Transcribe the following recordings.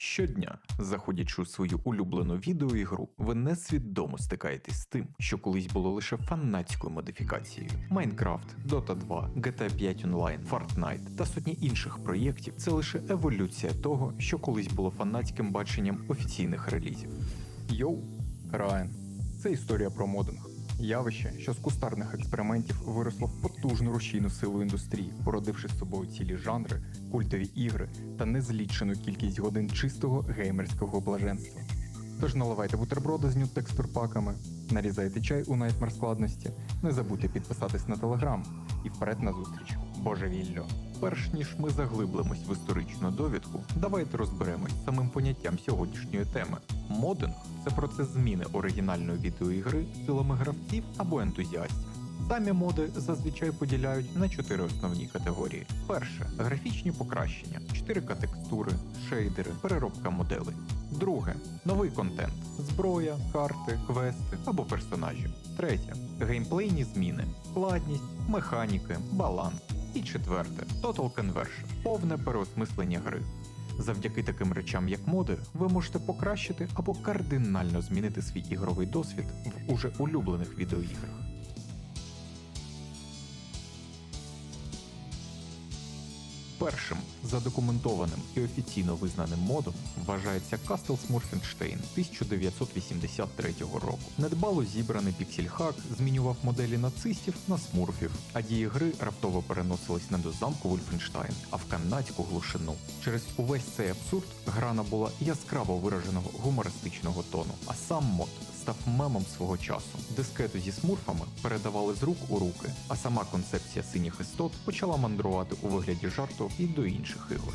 Щодня, заходячи у свою улюблену відеоігру, ви несвідомо стикаєтесь з тим, що колись було лише фанатською модифікацією. Майнкрафт, Dota 2, GTA 5 Online, Fortnite та сотні інших проєктів це лише еволюція того, що колись було фанатським баченням офіційних релізів. Йоу, Райан. Це історія про модинг. Явище, що з кустарних експериментів виросло в потужну рушійну силу індустрії, породивши з собою цілі жанри, культові ігри та незлічену кількість годин чистого геймерського блаженства. Тож наливайте бутерброди з ню текстурпаками, нарізайте чай у найтмер складності, не забудьте підписатись на телеграм і вперед на зустріч. Божевіллю! Перш ніж ми заглиблимось в історичну довідку, давайте розберемось самим поняттям сьогоднішньої теми. Модинг це процес зміни оригінальної відеоігри силами гравців або ентузіастів. Самі моди зазвичай поділяють на чотири основні категорії: перше графічні покращення, 4К текстури, шейдери, переробка моделей. Друге новий контент, зброя, карти, квести або персонажі. Третє геймплейні зміни, складність, механіки, баланс. І четверте Total Conversion – повне переосмислення гри. Завдяки таким речам, як моди, ви можете покращити або кардинально змінити свій ігровий досвід в уже улюблених відеоіграх. Першим задокументованим і офіційно визнаним модом вважається Castle Smurfenstein 1983 року. Недбало зібраний піксельхак змінював моделі нацистів на смурфів, а дії гри раптово переносились не до замку Вольфенштайн, а в канадську глушину. Через увесь цей абсурд гра набула яскраво вираженого гумористичного тону, а сам мод став мемом свого часу. Дискету зі смурфами передавали з рук у руки, а сама концепція синіх істот почала мандрувати у вигляді жарту і до інших ігор.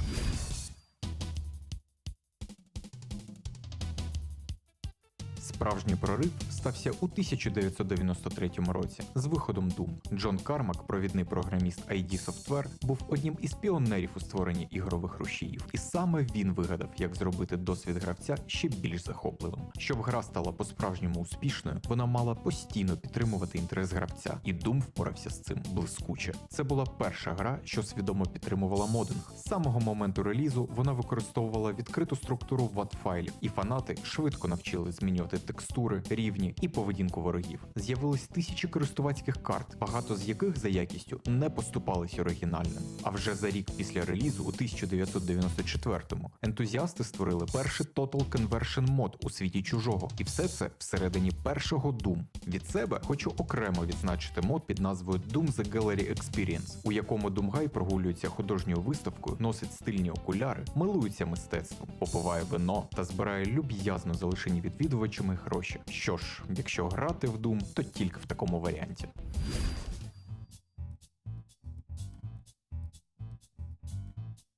Справжній прорив стався у 1993 році з виходом Doom. Джон Кармак, провідний програміст ID Software, був одним із піонерів у створенні ігрових рушіїв, і саме він вигадав, як зробити досвід гравця ще більш захопливим. Щоб гра стала по-справжньому успішною, вона мала постійно підтримувати інтерес гравця, і Doom впорався з цим блискуче. Це була перша гра, що свідомо підтримувала модинг. З самого моменту релізу вона використовувала відкриту структуру WAT-файлів, і фанати швидко навчили змінювати текстури, рівні і поведінку ворогів. З'явились тисячі користувацьких карт, багато з яких за якістю не поступались оригінальним. А вже за рік після релізу, у 1994-му, ентузіасти створили перший Total Conversion мод у світі чужого, і все це всередині першого Doom. Від себе хочу окремо відзначити мод під назвою Doom The Gallery Experience, у якому Думгай прогулюється художньою виставкою, носить стильні окуляри, милується мистецтвом, попиває вино та збирає люб'язно залишені відвідувачами гроші. Що ж, якщо грати в Doom, то тільки в такому варіанті.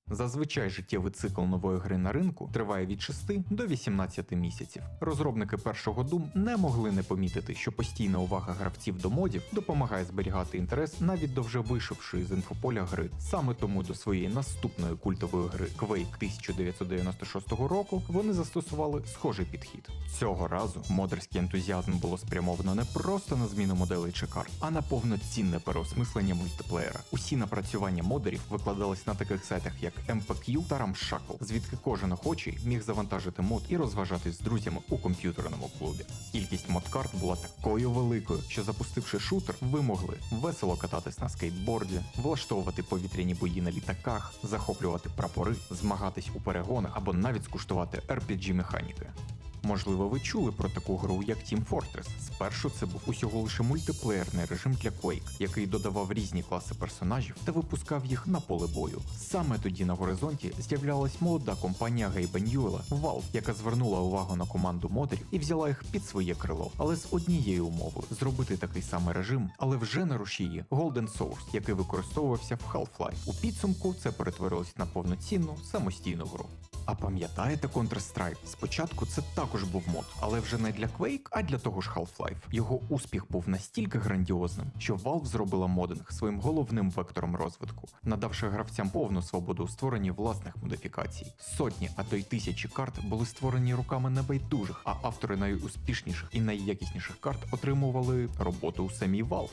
Зазвичай життєвий цикл нової гри на ринку триває від 6 до 18 місяців. Розробники першого Doom не могли не помітити, що постійна увага гравців до модів допомагає зберігати інтерес навіть до вже вийшовшої з інфополя гри. Саме тому до своєї наступної культової гри Quake 1996 року вони застосували схожий підхід. Цього разу модерський ентузіазм було спрямовано не просто на зміну моделей чи карт, а на повноцінне переосмислення мультиплеєра. Усі напрацювання модерів викладались на таких сайтах, як MPQ та Ramshackle, звідки кожен охочий міг завантажити мод і розважатись з друзями у комп'ютерному клубі. Кількість модкарт була такою великою, що запустивши шутер, ви могли весело кататись на скейтборді, влаштовувати повітряні бої на літаках, захоплювати прапори, змагатись у перегонах або навіть скуштувати RPG механіки. Можливо, ви чули про таку гру, як Team Fortress. Спершу це був усього лише мультиплеєрний режим для Quake, який додавав різні класи персонажів та випускав їх на поле бою. Саме тоді на горизонті з'являлась молода компанія Гейба Ньюела Valve, яка звернула увагу на команду модерів і взяла їх під своє крило, але з однією умовою зробити такий самий режим, але вже на рушії Golden Source, який використовувався в Half-Life. У підсумку це перетворилось на повноцінну самостійну гру. А пам'ятаєте Counter-Strike? Спочатку це також був мод, але вже не для Quake, а для того ж Half-Life. Його успіх був настільки грандіозним, що Valve зробила модинг своїм головним вектором розвитку, надавши гравцям повну свободу у створенні власних модифікацій. Сотні, а то й тисячі карт були створені руками небайдужих, а автори найуспішніших і найякісніших карт отримували роботу у самій Valve.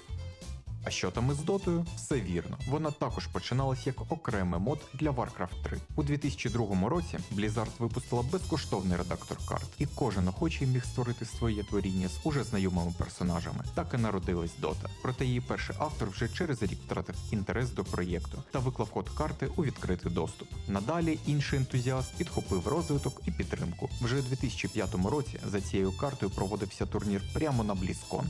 А що там із дотою? Все вірно. Вона також починалась як окремий мод для Warcraft 3. У 2002 році Blizzard випустила безкоштовний редактор карт, і кожен охочий міг створити своє творіння з уже знайомими персонажами. Так і народилась Дота. Проте її перший автор вже через рік втратив інтерес до проєкту та виклав код карти у відкритий доступ. Надалі інший ентузіаст підхопив розвиток і підтримку. Вже у 2005 році за цією картою проводився турнір прямо на BlizzCon.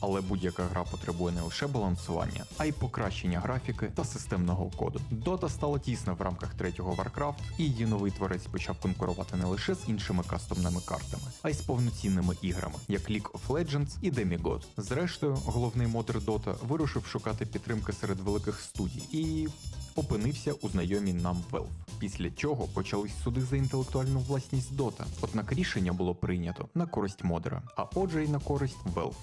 Але будь-яка гра потребує не лише балансування, а й покращення графіки та системного коду. Dota стала тісно в рамках третього Warcraft, і її новий творець почав конкурувати не лише з іншими кастомними картами, а й з повноцінними іграми, як League of Legends і Demigod. Зрештою, головний модер Dota вирушив шукати підтримки серед великих студій і опинився у знайомій нам Valve. Після чого почались суди за інтелектуальну власність Dota. Однак рішення було прийнято на користь модера, а отже й на користь Valve.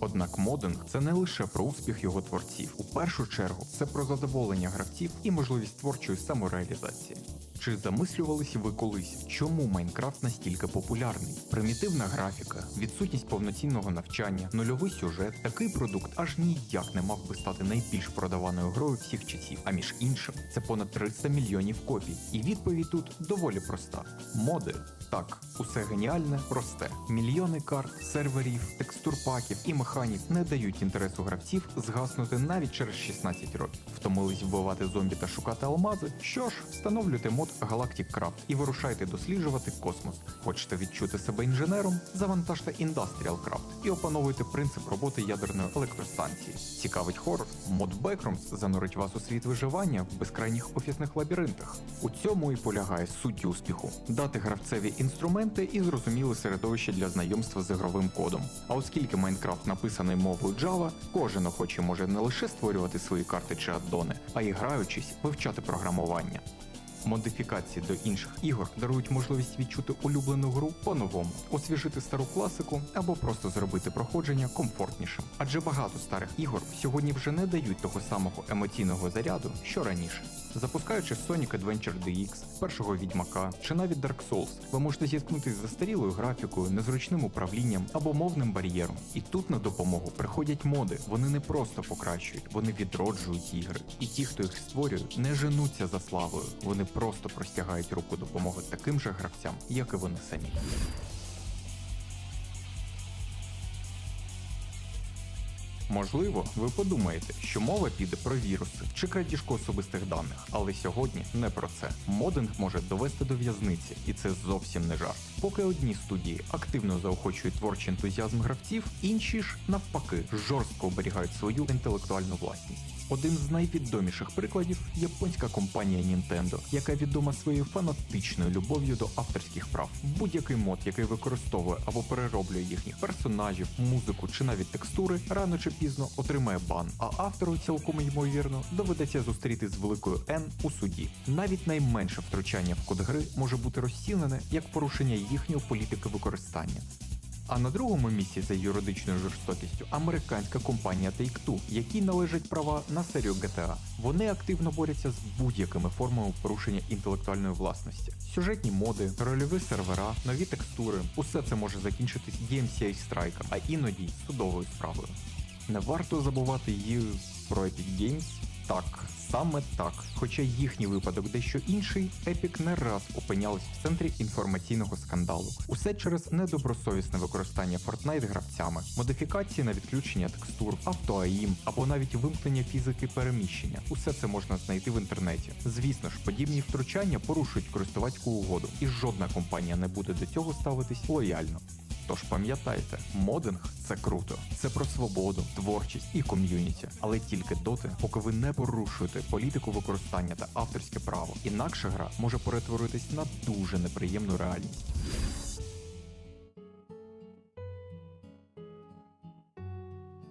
Однак модинг це не лише про успіх його творців. У першу чергу це про задоволення гравців і можливість творчої самореалізації. Чи замислювалися ви колись, чому Майнкрафт настільки популярний? Примітивна графіка, відсутність повноцінного навчання, нульовий сюжет, такий продукт аж ніяк не мав би стати найбільш продаваною грою всіх часів. А між іншим, це понад 300 мільйонів копій. І відповідь тут доволі проста: моди. Так, усе геніальне, просте. Мільйони карт, серверів, текстур паків і механік не дають інтересу гравців згаснути навіть через 16 років. Втомились вбивати зомбі та шукати алмази. Що ж, встановлюйте мод Galactic Craft і вирушайте досліджувати космос. Хочете відчути себе інженером? Завантажте Industrial Craft і опановуйте принцип роботи ядерної електростанції. Цікавить хорор? Мод Backrooms занурить вас у світ виживання в безкрайніх офісних лабіринтах. У цьому і полягає суть успіху: дати гравцеві інструменти і зрозуміле середовище для знайомства з ігровим кодом. А оскільки Майнкрафт написаний мовою Java, кожен охоче може не лише створювати свої карти чи аддони, а й граючись вивчати програмування. Модифікації до інших ігор дарують можливість відчути улюблену гру по-новому, освіжити стару класику або просто зробити проходження комфортнішим. Адже багато старих ігор сьогодні вже не дають того самого емоційного заряду, що раніше. Запускаючи Sonic Adventure DX, першого відьмака чи навіть Dark Souls, ви можете зіткнутися з застарілою графікою, незручним управлінням або мовним бар'єром. І тут на допомогу приходять моди. Вони не просто покращують, вони відроджують ігри. І ті, хто їх створює, не женуться за славою. Вони просто простягають руку допомоги таким же гравцям, як і вони самі. Можливо, ви подумаєте, що мова піде про віруси чи крадіжку особистих даних, але сьогодні не про це. Модинг може довести до в'язниці, і це зовсім не жарт. Поки одні студії активно заохочують творчий ентузіазм гравців, інші ж навпаки жорстко оберігають свою інтелектуальну власність. Один з найвідоміших прикладів японська компанія Nintendo, яка відома своєю фанатичною любов'ю до авторських прав. Будь-який мод, який використовує або перероблює їхніх персонажів, музику чи навіть текстури, рано чи пізно отримає бан, а автору цілком ймовірно доведеться зустріти з великою N у суді. Навіть найменше втручання в код гри може бути розцінене як порушення їхньої політики використання. А на другому місці за юридичною жорстокістю американська компанія Take-Two, якій належать права на серію GTA. Вони активно борються з будь-якими формами порушення інтелектуальної власності. Сюжетні моди, рольові сервера, нові текстури усе це може закінчитись DMCA страйком, а іноді судовою справою. Не варто забувати її про Epic Games. Так, саме так. Хоча їхній випадок дещо інший, Epic не раз опинялись в центрі інформаційного скандалу. Усе через недобросовісне використання Fortnite гравцями, модифікації на відключення текстур, автоаїм або навіть вимкнення фізики переміщення. Усе це можна знайти в інтернеті. Звісно ж, подібні втручання порушують користувацьку угоду, і жодна компанія не буде до цього ставитись лояльно. Тож пам'ятайте, модинг це круто. Це про свободу, творчість і ком'юніті, але тільки доти, поки ви не порушуєте політику використання та авторське право. Інакше гра може перетворитись на дуже неприємну реальність.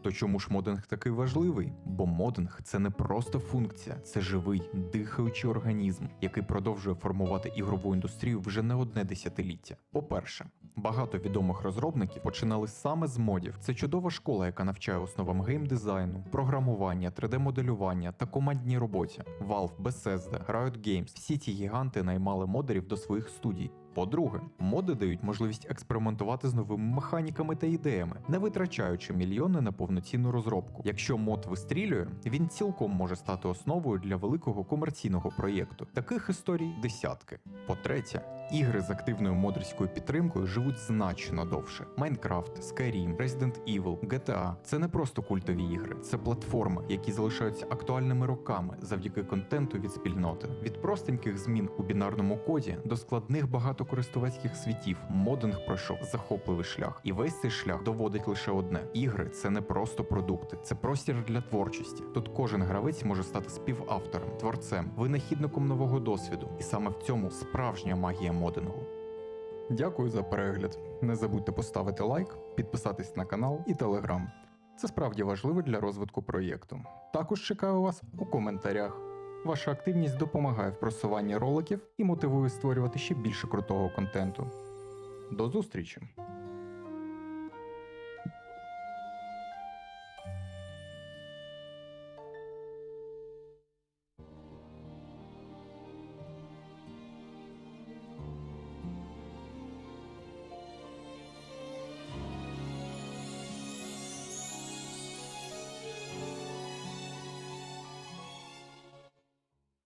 То чому ж модинг такий важливий? Бо модинг це не просто функція, це живий, дихаючий організм, який продовжує формувати ігрову індустрію вже не одне десятиліття. По-перше, багато відомих розробників починали саме з модів. Це чудова школа, яка навчає основам геймдизайну, програмування, 3D-моделювання та командній роботі. Valve, Bethesda, Riot Games – всі ці гіганти наймали модерів до своїх студій. По-друге, моди дають можливість експериментувати з новими механіками та ідеями, не витрачаючи мільйони на повноцінну розробку. Якщо мод вистрілює, він цілком може стати основою для великого комерційного проєкту. Таких історій десятки. По-третє, ігри з активною модерською підтримкою живуть значно довше. Майнкрафт, Skyrim, Resident Evil, GTA – це не просто культові ігри, це платформи, які залишаються актуальними роками завдяки контенту від спільноти. Від простеньких змін у бінарному коді до складних багатокористувацьких світів модинг пройшов захопливий шлях, і весь цей шлях доводить лише одне: ігри це не просто продукти, це простір для творчості. Тут кожен гравець може стати співавтором, творцем, винахідником нового досвіду, і саме в цьому справжня магія модингу. Дякую за перегляд. Не забудьте поставити лайк, підписатись на канал і телеграм. Це справді важливо для розвитку проєкту. Також чекаю вас у коментарях. Ваша активність допомагає в просуванні роликів і мотивує створювати ще більше крутого контенту. До зустрічі!